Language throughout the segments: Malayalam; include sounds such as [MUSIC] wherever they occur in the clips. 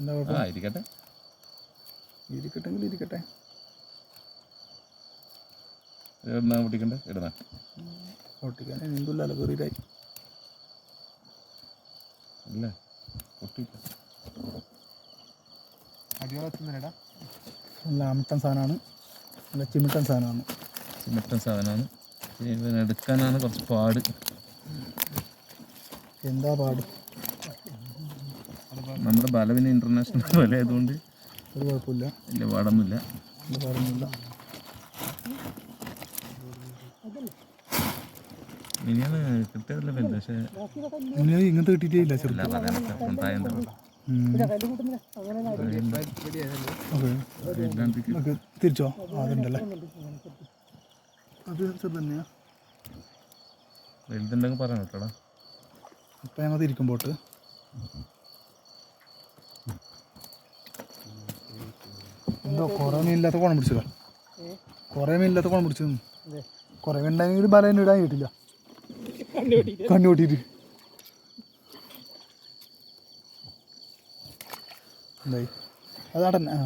എന്താ കുഴപ്പം? ഇരിക്കട്ടെ. ഇരിക്കട്ടെങ്കിൽ ഇരിക്കട്ടെ. ഇടുന്ന പൊട്ടിക്കണ്ടേ? ഇടുന്ന. പൊട്ടിക്കാൻ എന്തുമില്ലല്ലോ കയറിയിട്ടായി അല്ലേ പൊട്ടിയില്ല. അടിയോളെത്തുന്നില്ലടാ നല്ല അമട്ടൻ സാധനമാണ്. നല്ല ചിമിട്ടൻ സാധനമാണ്. ചിമിട്ടൻ സാധനമാണ്. പിന്നെ ഇതിനെ എടുക്കാനാണ് കുറച്ച് പാട്. എന്താ പാട്? നമ്മുടെ ബലവിന് ഇന്റർനാഷണൽ [LAUGHS] പോലെ ആയതുകൊണ്ട് ഒരു കുഴപ്പമില്ല. ഇല്ല പാടൊന്നുമില്ല. മിനിയാണ് കിട്ടിയതല്ല വലുത് പക്ഷേ? മിനിയാണ് ഇങ്ങനത്തെ കിട്ടിയിട്ടേ ഇല്ല ചെറുപ്പം ഓക്കെ. തിരിച്ചോ? അതുണ്ടല്ലേ? അത് ചെറുത് തന്നെയാ. വലുതുണ്ടെങ്കിൽ പറയാൻ കേട്ടോടാ ഇപ്പം ഞങ്ങൾ തിരിക്കുമ്പോട്ട് എന്തോ കുറേ മീനില്ലാത്ത കുണം പിടിച്ചതാ. കുറേ മീനില്ലാത്ത കുണം പിടിച്ചു കുറേ മീനുണ്ടെങ്കിൽ തന്നെ ഇടാൻ കിട്ടില്ല കണ്ണു കൂട്ടിയിട്ട് എന്തായി? അതാടൻ ആ.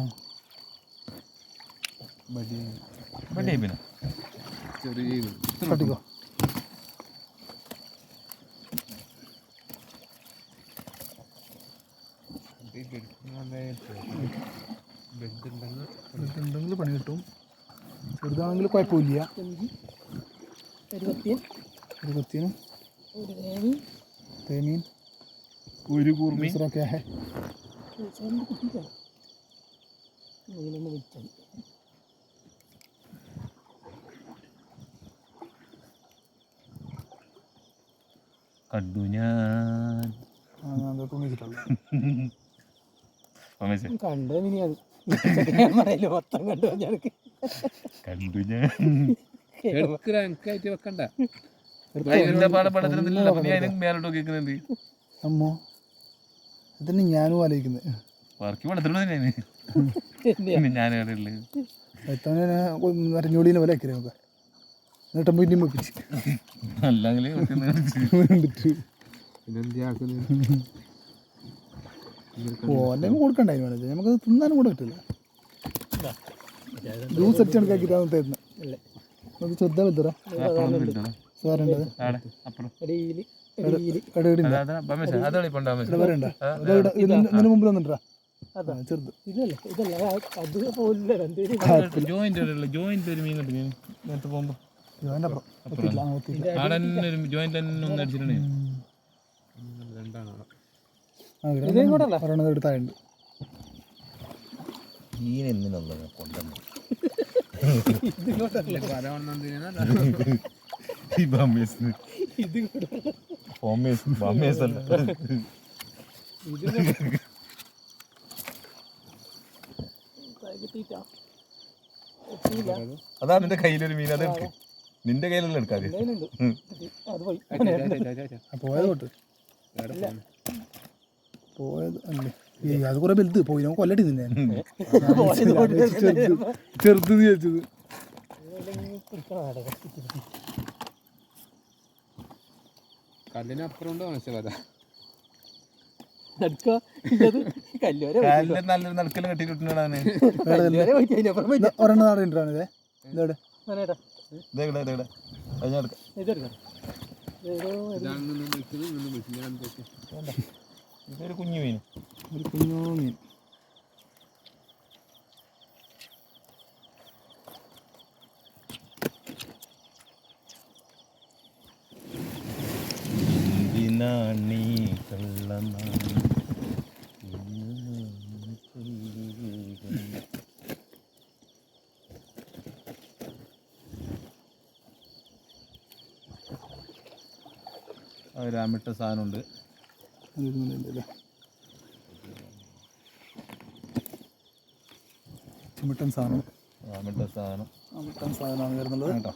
വലിയ പിന്നെ ചെറിയ തട്ടിക്കോ. വലുതുണ്ടെങ്കിൽ പണി കിട്ടും. ചെറുതാണെങ്കിൽ കുഴപ്പമില്ല. തേമീൻ ഒരു കൂർമീസറൊക്കെ കണ്ടു ഞാൻ. [LAUGHS] കണ്ടു മിനി അത്. മിനിയാണ് മൊത്തം കണ്ടു ഞങ്ങൾക്ക് കണ്ടു ഞാൻ. എനിക്കായിട്ട് വെക്കണ്ട. മേലോട്ട് കേൾക്കുന്നുണ്ട് അമ്മോ ഇതന്നെ ഞാനും ആലോചിക്കുന്നത്. വർക്കി ഞാൻ പോലെ ആക്കി നമുക്ക്? എന്നിട്ട് പിന്നെയും വെപ്പിച്ച് അല്ലെങ്കിൽ [LAUGHS] ഓന്റെ കൊടുക്കണ്ടായി വേണത് നമുക്ക് തിന്നാനും കൂടെ പറ്റില്ല. ജ്യൂസ് അടിച്ച് കണക്കാക്കിട്ടാണ് തരുന്നത് നമുക്ക് ചെറുതാ സാറുണ്ടത് ഇതിന് മുമ്പിൽ വന്നിട്ടാ. എന്തേലും ജോയിന്റ് ജോയിന്റ് ഒരു മീൻ കിട്ടി. നേരത്തെ പോകുമ്പോ. ജോയിന്റ് തന്നെ ഒന്ന് അടിച്ചിട്ടുണ്ടേ കിട്ടിയിട്ടാ [LAUGHS] അതാ നിന്റെ കയ്യിലൊരു മീൻ. അത് എടുക്ക് നിന്റെ കയ്യിലല്ല എടുക്കാതെ? അത് പോയി. പോയത് തൊട്ട് പോയത് അല്ലേ ഏയ് അത് കുറെ വലുത് പോയി നമുക്ക് കൊല്ലടി നിന്നെ ചെറുത് ചോദിച്ചത് കല്ലിനപ്പുറം ഉണ്ട് മനസ്സിലാതാ നടക്കുക ഇത് നല്ലൊരു നടുക്കൽ കെട്ടിട്ടുണ്ടാണ്. ഒരെണ്ണം ഇതേടെ ഇതെടുക്കാം ഇതൊരു കുഞ്ഞു മീൻ. ഒരു കുഞ്ഞു മീൻ. കള്ളനാണി രാമിട്ട സാധനമുണ്ട്. അല്ലേ ചിമിട്ടൻ സാധനം. അമിട്ടൻ സാധനം. സാധനമാണ് വരുന്നുള്ളത് കേട്ടോ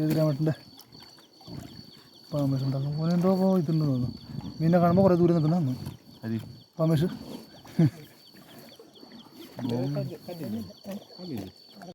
ഏത് രാമട്ടിന്റെ പാമേഷ് ഉണ്ടാക്കും പോലെ എന്തോ ഇതുണ്ട് തോന്നുന്നു. മീനെ കാണുമ്പോൾ കുറേ ദൂരം നിൽക്കുന്ന പാമേഷ്